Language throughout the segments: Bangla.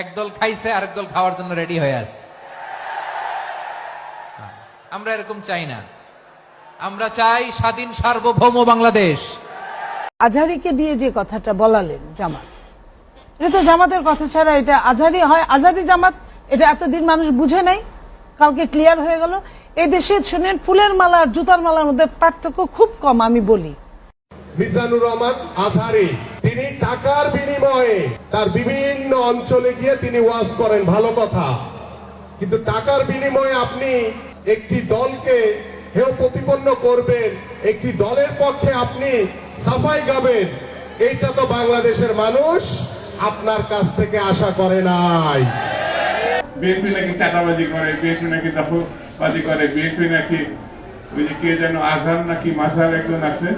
একদল খাইছে আরেক দল খাওয়ার জন্য রেডি হয়ে আছে। আমরা এরকম চাই না। আমরা চাই স্বাধীন সার্বভৌম বাংলাদেশ। আজহারিকে দিয়ে যে কথাটা বলালেন জামাত এটা তো জামাতের কথা ছাড়া এটা আজহারি হয়। আজহারি জামাত এটা এতদিন মানুষ বুঝে নাই কালকে ক্লিয়ার হয়ে গেল। এই দেশে শুনেন ফুলের মালা আর জুতার মালার মধ্যে পার্থক্য খুব কম আমি বলি। মিজানুর রহমান আজহারি তিনি টাকার বিনিময়ে তার বিভিন্ন অঞ্চলে গিয়ে তিনি ওয়াজ করেন, ভালো কথা। কিন্তু টাকার বিনিময়ে আপনি একটি দলকে হেয় প্রতিপন্ন করবেন, একটি দলের পক্ষে আপনি সাফাই গাবেন, এইটা তো বাংলাদেশের মানুষ আপনার কাছ থেকে আশা করে নাই। বিএনপি নাকি চাঁদাবাজি করে, বিএনপি নাকি দখলবাজি করে, বিএনপি নাকি ওই যে কে যেন আজহার নাকি মাঝহার একজন আছে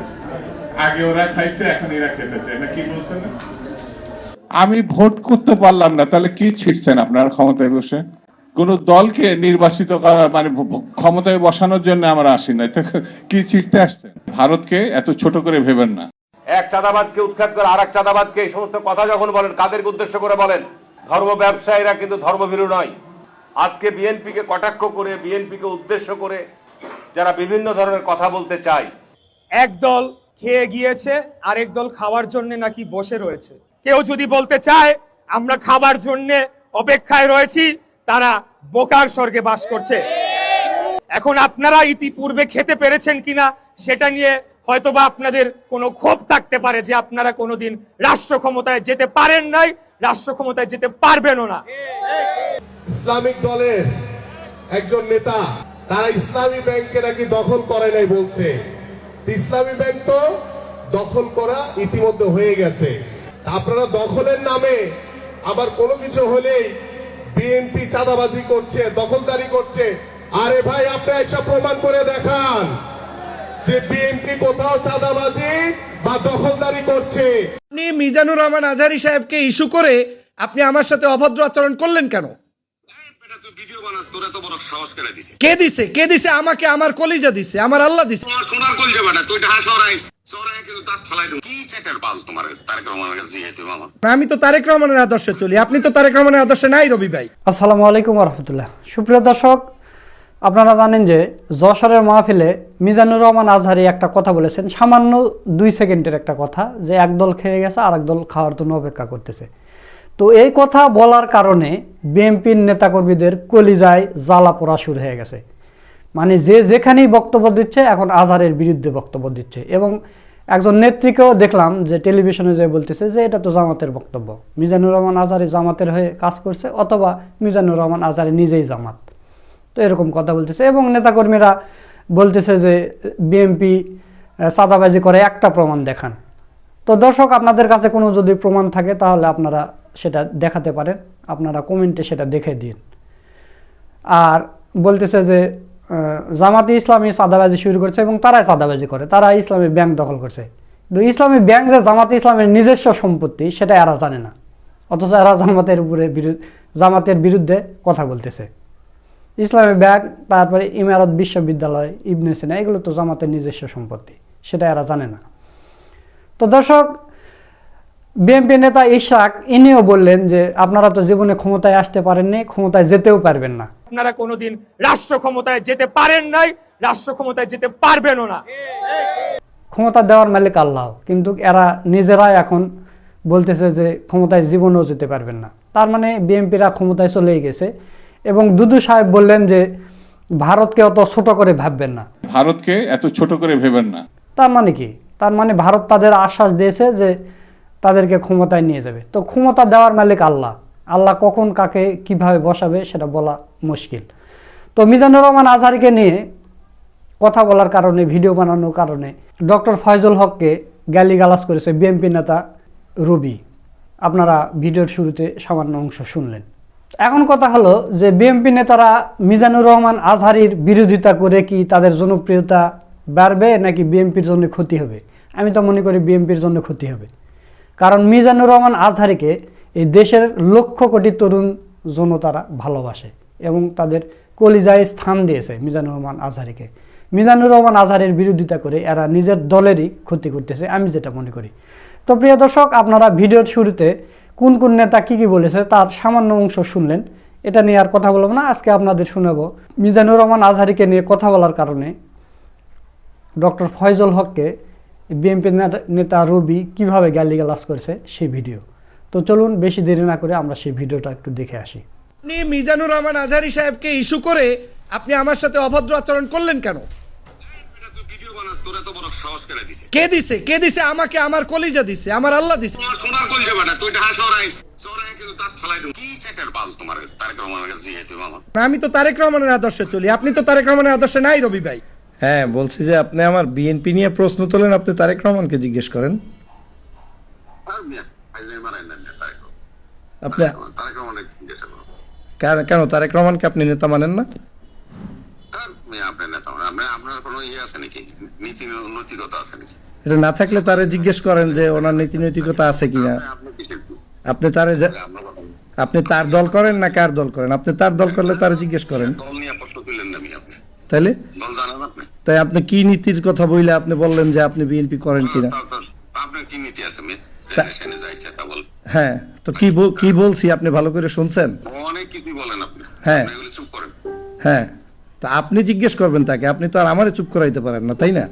আগে ওরা খাইছে এখন এরা খেতে চায়। না কি বলছেন? আমি ভোট করতে পারলাম না তাহলে কি ছিটছেন আপনার ক্ষমতায় বসে? কোন দলকে নির্বাচিত করা মানে ক্ষমতায় বসানোর জন্য আমরা আসি না কি ছিটতে আসছেন ভারতকে এত ছোট করে ভেবেন না। এক চাঁদাবাজকে উৎখাত করে আর এক চাঁদাবাজকে এই সমস্ত কথা যখন বলেন কাদেরকে উদ্দেশ্য করে বলেন? ধর্ম ব্যবসায়ীরা কিন্তু ধর্মভীরু নয়। আজকে বিএনপিকে কটাক্ষ করে বিএনপিকে উদ্দেশ্য করে যারা বিভিন্ন ধরনের কথা বলতে চায়। একদল খেয়ে গিয়েছে, আরেক দল খাওয়ার জন্য নাকি বসে রয়েছে। কেউ যদি বলতে চায়, আমরা খাবার জন্য অপেক্ষায় রয়েছি, তারা বোকার স্বর্গে বাস করছে। এখন আপনারা ইতিপূর্বে খেতে পেরেছেন কিনা, সেটা নিয়ে হয়তোবা আপনাদের কোনো ক্ষোভ থাকতে পারে যে আপনারা কোনোদিন রাষ্ট্র ক্ষমতায় যেতে পারেন নাই রাষ্ট্র ক্ষমতায় যেতে পারবেনও না। ইসলামিক দলের একজন নেতা, তারা ইসলামী ব্যাংকে নাকি দখল করে নাই বলছে। ইসলামী ব্যাংক তো দখল করা ইতিমধ্যে হয়ে গেছে। আপনারা দখলের নামে আবার কোনো কিছু হলেই বিএনপি চাঁদাবাজি করছে, দখলদারি করছে। আরে ভাই আপনি এসব প্রমাণ করে দেখান যে বিএনপি কোথাও চাঁদাবাজি বা দখলদারি করছে। আপনি মিজানুর রহমান আজহারি সাহেবকে ইস্যু করে আপনি আমার সাথে অভদ্র আচরণ করলেন কেন? কে দিছে? কে দিছে? আমাকে আমার কলিজা দিছে আমার আল্লাহ দিছে। সোনার কল যাবে না তুই আমার আমি তো তারেক রহমানের আদর্শে চলি। আপনি তো তারেক রহমানের আদর্শে নাই রবি ভাই। আসসালামু আলাইকুম রহমতুল্লাহ সুপ্রিয় দর্শক আপনারা জানেন যে যশোরের মাহফিলে মিজানুর রহমান আজহারি একটা কথা বলেছেন। সামান্য দুই সেকেন্ডের একটা কথা যে একদল খেয়ে গেছে আর দল খাওয়ার জন্য অপেক্ষা করতেছে। তো এই কথা বলার কারণে বিএনপির নেতাকর্মীদের কলিজায় জ্বালা পোড়া শুরু হয়ে গেছে। মানে যে যেখানেই বক্তব্য দিচ্ছে, এখন আজহারের বিরুদ্ধে বক্তব্য দিচ্ছে। এবং একজন নেত্রীকেও দেখলাম যে টেলিভিশনে যে বলতেছে যে, এটা তো জামাতের বক্তব্য। মিজানুর রহমান আজহারি জামাতের হয়ে কাজ করছে, অথবা মিজানুর রহমান আজহারি নিজেই জামাত। তো এরকম কথা বলতেছে। এবং নেতাকর্মীরা বলতেছে যে বিএমপি সাদাবাজি করে একটা প্রমাণ দেখান। তো দর্শক, আপনাদের কাছে কোনো যদি প্রমাণ থাকে, তাহলে আপনারা সেটা দেখাতে পারেন। আপনারা কমেন্টে সেটা দেখে দিন। আর বলতেছে যে জামাতে ইসলামী সাদাবাজি শুরু করছে এবং তারাই সাদাবাজি করে তারা ইসলামী ব্যাংক দখল করছে। কিন্তু ইসলামী ব্যাংক যে জামাতে ইসলামের নিজস্ব সম্পত্তি, সেটা এরা জানে না। অথচ এরা জামাতের উপরে জামাতের বিরুদ্ধে কথা বলতেছে। ইসলামী ব্যাংক, তারপরে ইমারত বিশ্ববিদ্যালয়, ইবনে সিনা, এগুলো তো জামাতের নিজস্ব সম্পত্তি, সেটা এরা জানে না। তো দর্শক বিএনপি নেতা ইশাক ইনিও বললেন যে আপনারা তো জীবনে ক্ষমতায় আসতে পারেননি ক্ষমতায় যেতেও পারবেন না। আপনারা কোনোদিন রাষ্ট্র ক্ষমতায় যেতে পারেন নাই রাষ্ট্র ক্ষমতায় যেতে পারবেনও না। ক্ষমতা দেওয়ার মালিক আল্লাহ কিন্তু এরা নিজেরাই এখন বলতেছে যে ক্ষমতায় জীবনেও যেতে পারবেন না। তার মানে বিএনপিরা ক্ষমতায় চলেই গেছে এবং দুদু সাহেব বললেন যে ভারতকে অত ছোট করে ভাববেন না। ভারতকে এত ছোট করে ভেবেন না। তার মানে কি? তার মানে ভারত তাদের আশ্বাস দিয়েছে যে তাদেরকে ক্ষমতায় নিয়ে যাবে। তো ক্ষমতা দেওয়ার মালিক আল্লাহ। আল্লাহ কখন কাকে কীভাবে বসাবে সেটা বলা মুশকিল। তো মিজানুর রহমান আজহারিকে নিয়ে কথা বলার কারণে, ভিডিও বানানোর কারণে ডক্টর ফয়জুল হককে গালিগালাজ করেছে বিএনপি নেতা রবি। আপনারা ভিডিওর শুরুতে সামান্য অংশ শুনলেন। এখন কথা হলো যে বিএনপি নেতারা মিজানুর রহমান আজহারির বিরোধিতা করে কি তাদের জনপ্রিয়তা বাড়বে নাকি বিএনপির জন্য ক্ষতি হবে? আমি তো মনে করি বিএনপির জন্য ক্ষতি হবে। কারণ মিজানুর রহমান আজহারিকে এই দেশের লক্ষ কোটি তরুণ জনতারা ভালোবাসে এবং তাদের কলিজায় স্থান দিয়েছে মিজানুর রহমান আজহারিকে। মিজানুর রহমান আজহারের বিরোধিতা করে এরা নিজের দলেরই ক্ষতি করতেছে, আমি যেটা মনে করি। তো প্রিয় দর্শক, আপনারা ভিডিওর শুরুতে কোন কোন নেতা কি কি বলেছে তার সামান্য অংশ শুনলেন, এটা নিয়ে আর কথা বলব না। আজকে আপনাদের শোনাবো মিজানুর রহমান আজহারিকে নিয়ে কথা বলার কারণে ডক্টর ফয়জল হককে বিএনপি নেতা রবি কীভাবে গালিগালাজ করেছে সেই ভিডিও। তো চলুন বেশি দেরি না করে আমরা সেই ভিডিওটা একটু দেখে আসি। আপনি মিজানুর রহমান আজহারি সাহেবকে ইস্যু করে আপনি আমার সাথে অভদ্র আচরণ করলেন কেন? এটা ভিডিও বানাস তোর এত বড় সাহস করে দিছে। কে দিছে কে দিছে আমাকে আমার কলিজা দিছে আমার আল্লাহ দিছে আমি তো তারেক রহমানের আদর্শে চলি আপনি তো তারেক রহমানের আদর্শে নাই রবি ভাই। হ্যাঁ বলছি যে আপনি আমার বিএনপি নিয়ে প্রশ্ন তোলেন আপনি তারেক রহমানকে জিজ্ঞেস করেন। আপনি কেন- তারেক রহমানকে আপনি নেতা মানেন না? আপনার কোনো ইয়ে এটা না থাকলে তারে জিজ্ঞেস করেন যে ওনার নীতি নৈতিকতা আছে কিনা। আপনি আপনি তারে। আপনি তার দল করেন না কার দল করেন? আপনি তার দল করলে তারে জিজ্ঞেস করেন। তাইলে? তাই আপনি কি নীতির কথা বইলে আপনি বললেন যে আপনি বিএনপি করেন কিনা? আপনার কি নীতি আছে হ্যাঁ তো কি কি বলছি আপনি ভালো করে শুনছেন? অনেক কিছু বলেন আপনি। হ্যাঁ। চুপ করেন। হ্যাঁ তা আপনি জিজ্ঞেস করবেন তাকে আপনি তো আর আমারে চুপ করাইতে পারেন না তাই না?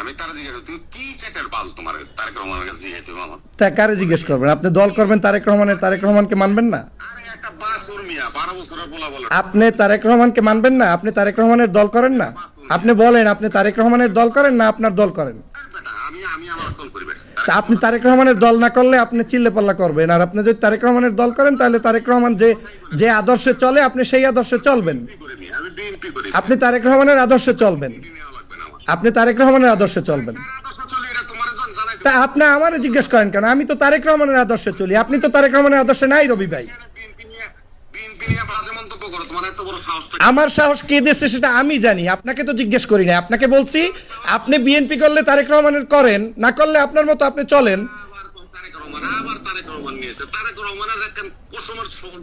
আমি তারা জিজ্ঞাসা কি চ্যাটার বাল তোমার তারেক রহমানের কাছে দিয়ে তুমি আমার? তা কারে জিজ্ঞেস করবেন? আপনি দল করবেন তারেক রহমানের তারেক রহমানকে মানবেন না? একটা বাসুর মিয়া বারো বছরের পোলা বলে আপনি তারেক রহমানকে মানবেন না, আপনি তারেক রহমানের দল করেন না। আপনি বলেন, আপনি তারেক রহমানের দল করেন না, আপনার দল করেন। আপনি তারেক রহমানের দল না করলে আপনি চিল্লে পাল্লা করবেন। আর আপনি যদি তারেক রহমানের দল করেন, তাহলে তারেক রহমান যে যে আদর্শে চলে, আপনি সেই আদর্শে চলবেন। আপনি তারেক রহমানের আদর্শে চলবেন। আপনি তারেক রহমানের আদর্শে চলবেন। তা আপনি আমারে জিজ্ঞেস করেন কেন? আমি তো তারেক রহমানের আদর্শে চলি। আপনি তো তারেক রহমানের আদর্শে নাই রবি ভাই। আমার সাহস কে দিচ্ছে সেটা আমি জানি আপনাকে তো জিজ্ঞেস করি না আপনাকে বলছি আপনি বিএনপি করলে তারেক রহমানের করেন না করলে আপনার মতো আপনি চলেন। তারেক রহমানের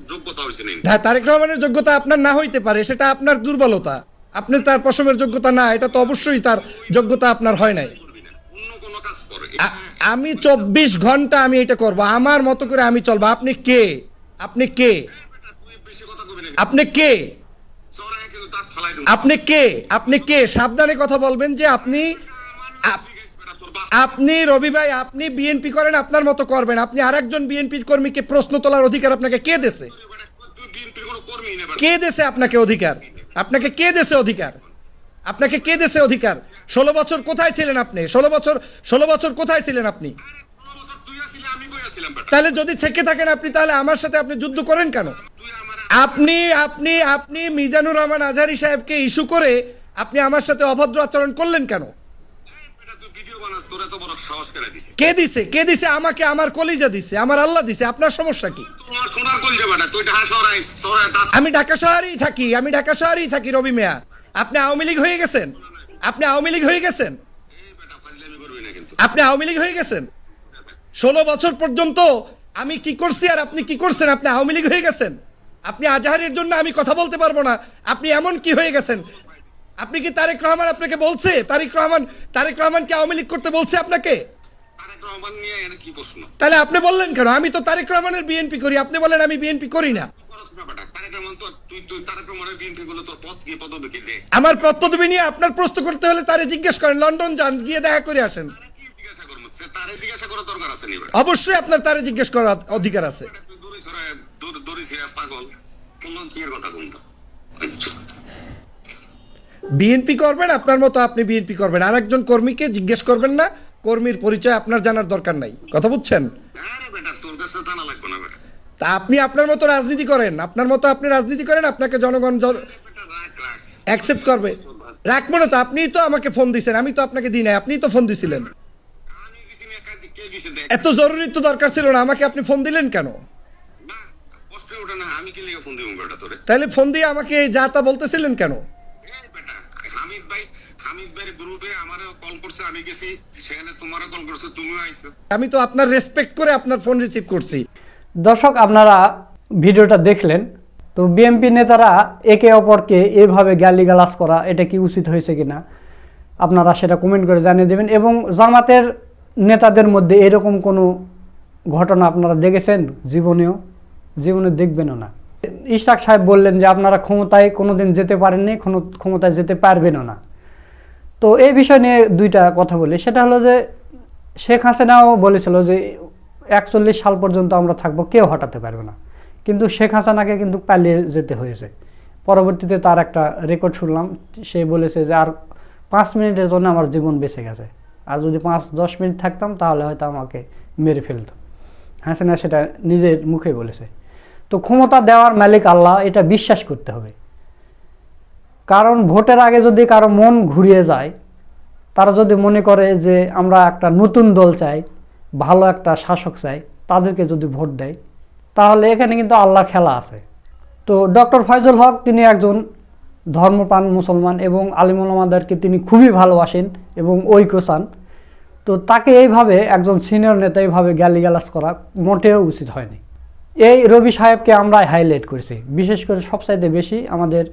যোগ্যতা হ্যাঁ তারেক রহমানের যোগ্যতা আপনার না হইতে পারে সেটা আপনার দুর্বলতা। আপনি তার পশমের যোগ্যতা না এটা তো অবশ্যই তার যোগ্যতা আপনার হয় নাই। অন্য কোনো কাজ করে। আ- আমি চব্বিশ ঘণ্টা আমি এটা করব আমার মতো করে আমি চলবো। আপনি কে? আপনি কে তুই বেশি কথা কবি না আপনি কে? আপনি কে? আপনি কে? সাবধানে কথা বলবেন যে আপনি আপ- আপনি রবি ভাই আপনি বিএনপি করেন আপনার মতো করবেন। আপনি আরেকজন বিএনপি কর্মীকে প্রশ্ন তোলার অধিকার আপনাকে কে দেছে? কে দেছে আপনাকে অধিকার? আপনাকে কে দেছে অধিকার? আপনাকে কে দেছে অধিকার? ষোলো বছর কোথায় ছিলেন আপনি? ষোলো বছর ষোলো বছর কোথায় ছিলেন আপনি? তাহলে যদি থেকে থাকেন আপনি তাহলে আমার সাথে আপনি যুদ্ধ করেন কেন? আপনি আপনি আপনি মিজানুর রহমান আজহারি সাহেবকে ইস্যু করে আপনি আমার সাথে অভদ্র আচরণ করলেন কেন? কে দিছে? কে দিছে? আমাকে আমার কলিজা দিছে, আমার আল্লাহ দিছে, আপনার সমস্যা কি? আমি ঢাকা শহরেই থাকি, আমি ঢাকা শহরেই থাকি রবি মিয়া আপনি আওয়ামী লীগ হয়ে গেছেন? আপনি আওয়ামী লীগ হয়ে গেছেন? আপনি আওয়ামী লীগ হয়ে গেছেন? ষোলো বছর পর্যন্ত আমি কি করছি আর আপনি কি করছেন? আপনি আওয়ামী লীগ হয়ে গেছেন? আপনি আজহারের জন্য আমি কথা বলতে পারব না। আপনি এমন কি হয়ে গেছেন? আপনি কি তারেক রহমান আপনাকে বলছে? তারেক রহমান তারেক রহমান কি আওয়ামী লীগ করতে বলছে আপনাকে? তাহলে আপনি বললেন কেন? আমি তো তারেক রহমানের বিএনপি করি। আপনি বলেন আমি বিএনপি করি না। পথ গিয়ে পদবি আমার নিয়ে আপনার প্রশ্ন করতে হলে তারে জিজ্ঞেস করেন। লন্ডন যান গিয়ে দেখা করে আসেন। অবশ্যই আপনার তারে জিজ্ঞেস করার অধিকার আছে। বিএনপি করবেন, আপনার মতো আপনি বিএনপি করবেন। আর একজন কর্মীকে জিজ্ঞেস করবেন না, কর্মীর পরিচয় আপনার জানার দরকার নাই। কথা বুঝছেন? তা আপনি আপনার মতো রাজনীতি করেন, আপনার মতো আপনি রাজনীতি করেন, আপনাকে জনগণ অ্যাকসেপ্ট করবে। রাখব না তো, আপনিই তো আমাকে ফোন দিয়েছেন আমি তো আপনাকে দিই নাই, আপনিই তো ফোন দিছিলেন। এত জরুরি তো দরকার ছিল না, আমাকে আপনি ফোন দিলেন কেন? না আমি কি ফোন দিব বেটা তোরে? তাহলে ফোন দিয়ে আমাকে যা তা বলতেছিলেন কেন? হামিদ ভাই হামিদ ভাইয়ের গ্রুপে আমারও কল করছে আমি গেছি সেখানে তোমারও কল করছে তুমিও আইছো। আমি তো আপনার রেসপেক্ট করে আপনার ফোন রিসিভ করছি। দর্শক আপনারা ভিডিওটা দেখলেন তো বিএনপি নেতারা একে অপরকে এভাবে গালিগালাজ করা এটা কি উচিত হয়েছে কিনা আপনারা সেটা কমেন্ট করে জানিয়ে দেবেন। এবং জামাতের নেতাদের মধ্যে এরকম কোনো ঘটনা আপনারা দেখেছেন জীবনেও? জীবনে দেখবেনও না। ইশরাক সাহেব বললেন যে, আপনারা ক্ষমতায় কোনোদিন যেতে পারেননি, কোনো ক্ষমতায় যেতে পারবেনও না। তো এই বিষয় নিয়ে দুইটা কথা বলি। সেটা হলো যে, শেখ হাসিনাও বলেছিল যে, একচল্লিশ সাল পর্যন্ত আমরা থাকব, কেউ হটাতে পারবে না। কিন্তু শেখ হাসিনাকে কিন্তু পালিয়ে যেতে হয়েছে। পরবর্তীতে তার একটা রেকর্ড শুনলাম, সে বলেছে যে, আর পাঁচ মিনিটের জন্য আমার জীবন বেঁচে গেছে। আর যদি পাঁচ, দশ মিনিট থাকতাম, তাহলে হয়তো আমাকে মেরে ফেলতো। হাসিনা সেটা নিজের মুখে বলেছে। তো ক্ষমতা দেওয়ার মালিক আল্লাহ, এটা বিশ্বাস করতে হবে। কারণ ভোটের আগে যদি কারও মন ঘুরিয়ে যায়, তারা যদি মনে করে যে আমরা একটা নতুন দল চাই, ভালো একটা শাসক চাই, তাদেরকে যদি ভোট দেয়, তাহলে এখানে কিন্তু আল্লাহ খেলা আছে। তো ডক্টর ফয়জুল হক তিনি একজন ধর্মপ্রাণ মুসলমান এবং আলিমুলামাদেরকে তিনি খুবই ভালোবাসেন এবং ঐক্য চান। তো তাকে এইভাবে একজন সিনিয়র নেতা এইভাবে গালিগালাজ করা মোটেও উচিত হয়নি। এই রবি সাহেবকে আমরা হাইলাইট করেছি। বিশেষ করে সবচাইতে বেশি আমাদের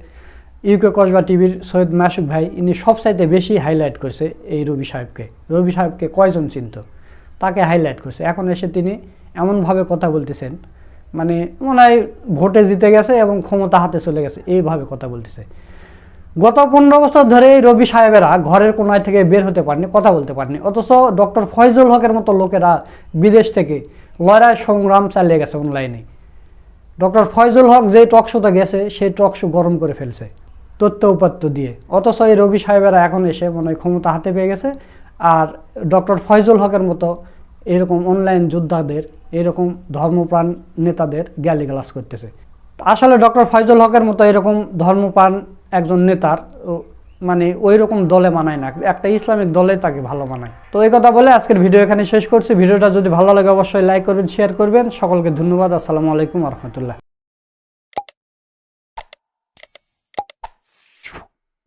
ইউকে কসবা টিভির সৈয়দ মাসুক ভাই, ইনি সবচাইতে বেশি হাইলাইট করেছে এই রবি সাহেবকে। রবি সাহেবকে কয়জন চিনত? তাকে হাইলাইট করছে। এখন এসে তিনি এমনভাবে কথা বলতেছেন মানে মনে হয় ভোটে জিতে গেছে এবং ক্ষমতা হাতে চলে গেছে, এইভাবে কথা বলতেছে। গত পনেরো বছর ধরে রবি সাহেবেরা ঘরের কোনায় থেকে বের হতে পারেনি, কথা বলতে পারেনি। অথচ ডক্টর ফয়জুল হকের মতো লোকেরা বিদেশ থেকে লড়াই সংগ্রাম চালিয়ে গেছে অনলাইনে ডক্টর ফয়জুল হক যে টক শোতে গেছে, সেই টকশো গরম করে ফেলছে, তথ্য উপাত্ত দিয়ে। অথচ এই রবি সাহেবেরা এখন এসে মনে হয় ক্ষমতা হাতে পেয়ে গেছে, আর ডক্টর ফয়জুল হকের মতো এরকম অনলাইন যোদ্ধাদের, এরকম ধর্মপ্রাণ নেতাদের গালিগালাজ করতেছে। আসলে ডক্টর ফয়জুল হকের মতো এরকম ধর্মপ্রাণ একজন নেতার মানে ওই রকম দলে মানায় না। একটা ইসলামিক দলে তাকে ভালো মানায়। তো এই কথা বলে আজকের ভিডিও এখানে শেষ করছি। ভিডিওটা যদি ভালো লাগে অবশ্যই লাইক করবেন শেয়ার করবেন। সকলকে ধন্যবাদ। আসসালামু আলাইকুম রহমতুল্লাহ।